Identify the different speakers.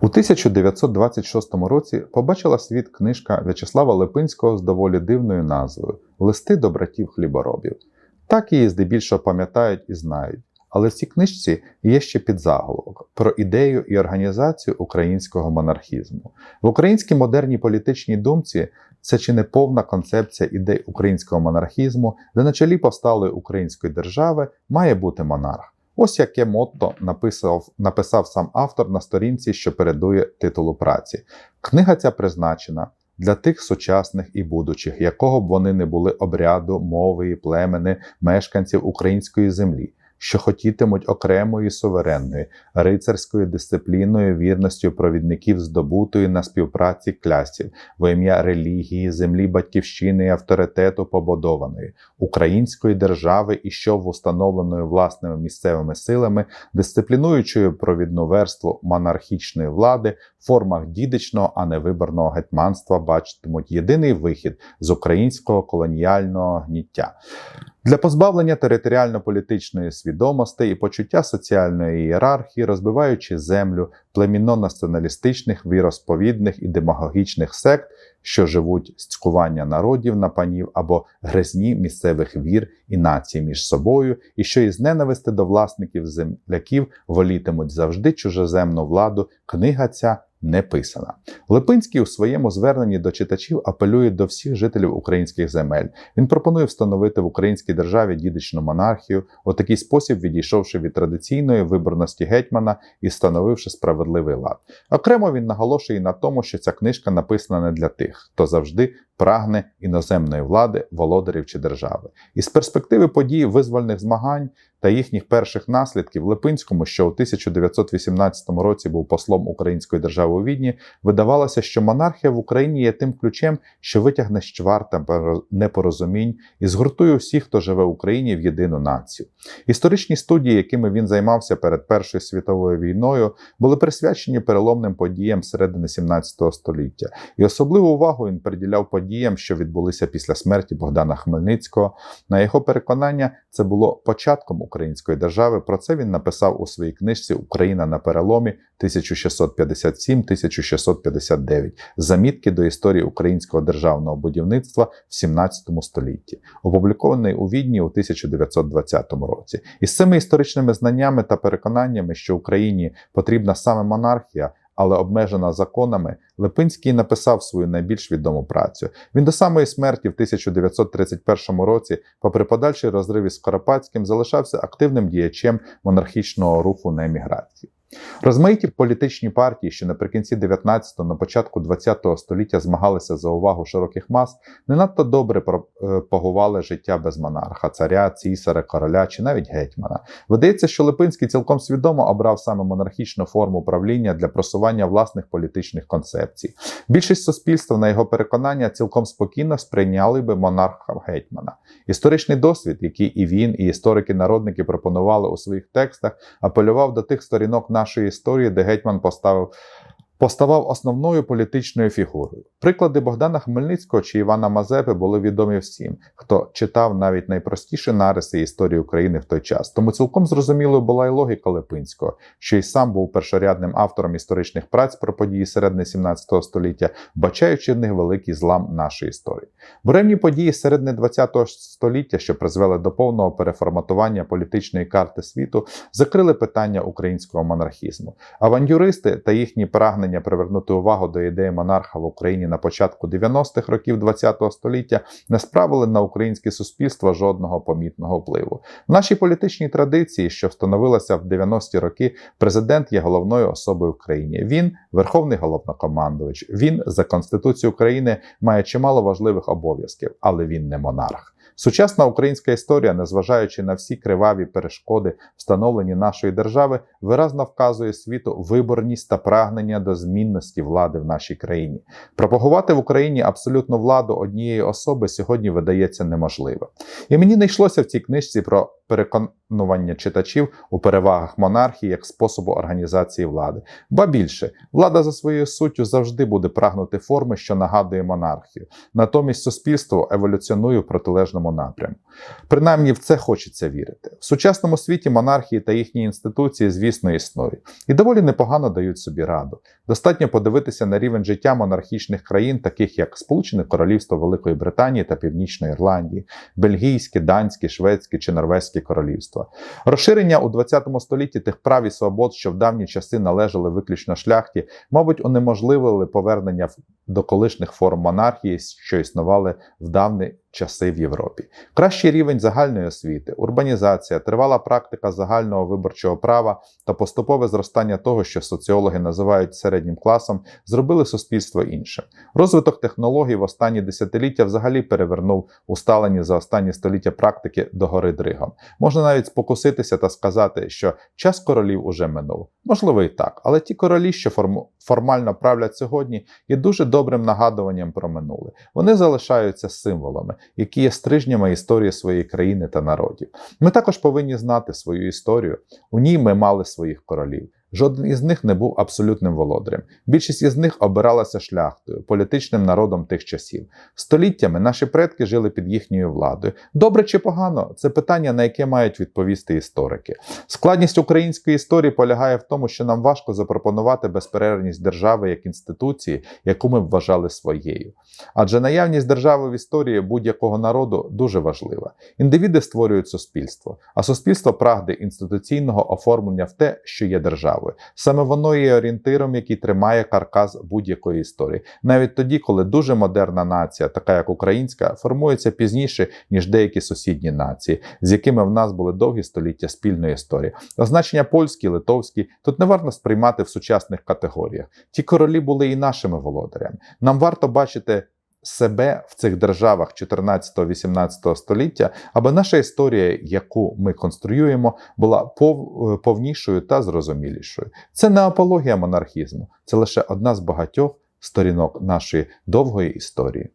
Speaker 1: У 1926 році побачила світ книжка В'ячеслава Липинського з доволі дивною назвою Листи до братів хліборобів. Так її здебільшого пам'ятають і знають. Але в цій книжці є ще підзаголовок про ідею і організацію українського монархізму. В українській модерній політичній думці це чи не повна концепція ідей українського монархізму, де на чолі повсталої української держави має бути монарх. Ось яке мотто написав, написав сам автор на сторінці, що передує титулу праці. Книга ця призначена для тих сучасних і будучих, якого б вони не були обряду, мови і племени, мешканців української землі, що хотітимуть окремої суверенної, рицарською дисципліною, вірністю провідників здобутої на співпраці клясів, во ім'я релігії, землі батьківщини і авторитету побудованої, української держави і що установленою власними місцевими силами, дисциплінуючою провідну верству монархічної влади, в формах дідичного, а не виборного гетьманства бачитимуть єдиний вихід з українського колоніального гніття. Для позбавлення територіально-політичної свідомості і почуття соціальної ієрархії, розбиваючи землю племінно-націоналістичних, віросповідних і демагогічних сект, що живуть з цькування народів на панів або гризні місцевих вір і націй між собою, і що із ненависти до власників земляків волітимуть завжди чужеземну владу, книга ця не писана. Липинський у своєму зверненні до читачів апелює до всіх жителів українських земель. Він пропонує встановити в українській державі дідичну монархію, у такий спосіб відійшовши від традиційної виборності гетьмана і встановивши справедливий лад. Окремо він наголошує на тому, що ця книжка написана не для тих, хто завжди прагне іноземної влади, володарів чи держави. Із перспективи подій визвольних змагань та їхніх перших наслідків Липинському, що у 1918 році був послом Української держави у Відні, видавалося, що монархія в Україні є тим ключем, що витягне з чварта непорозумінь і згуртує всіх, хто живе в Україні в єдину націю. Історичні студії, якими він займався перед Першою світовою війною, були присвячені переломним подіям середини 17 століття, і особливу увагу він приділяв подіям, що відбулися після смерті Богдана Хмельницького. На його переконання, це було початком української держави. Про це він написав у своїй книжці Україна на переломі 1657-1659 замітки до історії українського державного будівництва в 17 столітті, опублікований у Відні у 1920 році. Із цими історичними знаннями та переконаннями, що Україні потрібна саме монархія. Але обмежена законами, Липинський написав свою найбільш відому працю. Він до самої смерті в 1931 році, попри подальший розрив із Скоропадським, залишався активним діячем монархічного руху на еміграції. Розмаїті політичні партії, що наприкінці 19-го, на початку 20-го століття змагалися за увагу широких мас, не надто добре пропагували життя без монарха, царя, цісаря, короля чи навіть гетьмана. Видається, що Липинський цілком свідомо обрав саме монархічну форму правління для просування власних політичних концепцій. Більшість суспільства, на його переконання, цілком спокійно сприйняли би монарха гетьмана. Історичний досвід, який і він, і історики-народники пропонували у своїх текстах, апелював до тих сторінок нашої історії, де гетьман поставив. Поставав основною політичною фігурою. Приклади Богдана Хмельницького чи Івана Мазепи були відомі всім, хто читав навіть найпростіші нариси історії України в той час. Тому цілком зрозумілою була й логіка Липинського, що й сам був першорядним автором історичних праць про події середини 17 століття, бачаючи в них великий злам нашої історії. Буремні події середини 20 століття, що призвели до повного переформатування політичної карти світу, закрили питання українського монархізму. Авантюристи та їхні прагнення привернути увагу до ідеї монарха в Україні на початку 90-х років ХХ століття не справили на українське суспільство жодного помітного впливу. В нашій політичній традиції, що встановилася в 90-ті роки, президент є головною особою в країні. Він верховний головнокомандувач. Він за конституцією України має чимало важливих обов'язків, але він не монарх. Сучасна українська історія, незважаючи на всі криваві перешкоди, встановлені нашої держави, виразно вказує світу виборність та прагнення до змінності влади в нашій країні. Пропагувати в Україні абсолютну владу однієї особи сьогодні видається неможливо. І мені не йшлося в цій книжці про переконування читачів у перевагах монархії як способу організації влади. Ба більше, влада за своєю суттю завжди буде прагнути форми, що нагадує монархію. Натомість суспільство еволюціонує в протилежному напряму. Принаймні в це хочеться вірити. В сучасному світі монархії та їхні інституції, звісно, існують і доволі непогано дають собі раду. Достатньо подивитися на рівень життя монархічних країн, таких як Сполучене Королівство Великої Британії та Північної Ірландії, Бельгійське, Данське, Шведське чи Норвезьке королівства. Розширення у 20 столітті тих прав і свобод, що в давні часи належали виключно шляхті, мабуть, унеможливили повернення до колишніх форм монархії, що існували в давні часи в Європі. Кращий рівень загальної освіти, урбанізація, тривала практика загального виборчого права та поступове зростання того, що соціологи називають середнім класом, зробили суспільство іншим. Розвиток технологій в останні десятиліття взагалі перевернув усталені за останні століття практики до гори дригом. Можна навіть спокуситися та сказати, що час королів уже минув. Можливо, і так, але ті королі, що формально правлять сьогодні, є дуже добрим нагадуванням про минуле. Вони залишаються символами, які є стрижнями історії своєї країни та народів. Ми також повинні знати свою історію. У ній ми мали своїх королів. Жоден із них не був абсолютним володарем. Більшість із них обиралася шляхтою, політичним народом тих часів. Століттями наші предки жили під їхньою владою. Добре чи погано це питання, на яке мають відповісти історики. Складність української історії полягає в тому, що нам важко запропонувати безперервність держави як інституції, яку ми вважали своєю. Адже наявність держави в історії будь-якого народу дуже важлива. Індивіди створюють суспільство, а суспільство прагне інституційного оформлення в те, що є державою. Саме воно є орієнтиром, який тримає каркас будь-якої історії, навіть тоді, коли дуже модерна нація, така як українська, формується пізніше ніж деякі сусідні нації, з якими в нас були довгі століття спільної історії. Означення польські, литовські тут не варто сприймати в сучасних категоріях. Ті королі були і нашими володарями. Нам варто бачити. Себе в цих державах 14-18 століття, аби наша історія, яку ми конструюємо, була пов- е, повнішою та зрозумілішою. Це не апологія монархізму, це лише одна з багатьох сторінок нашої довгої історії.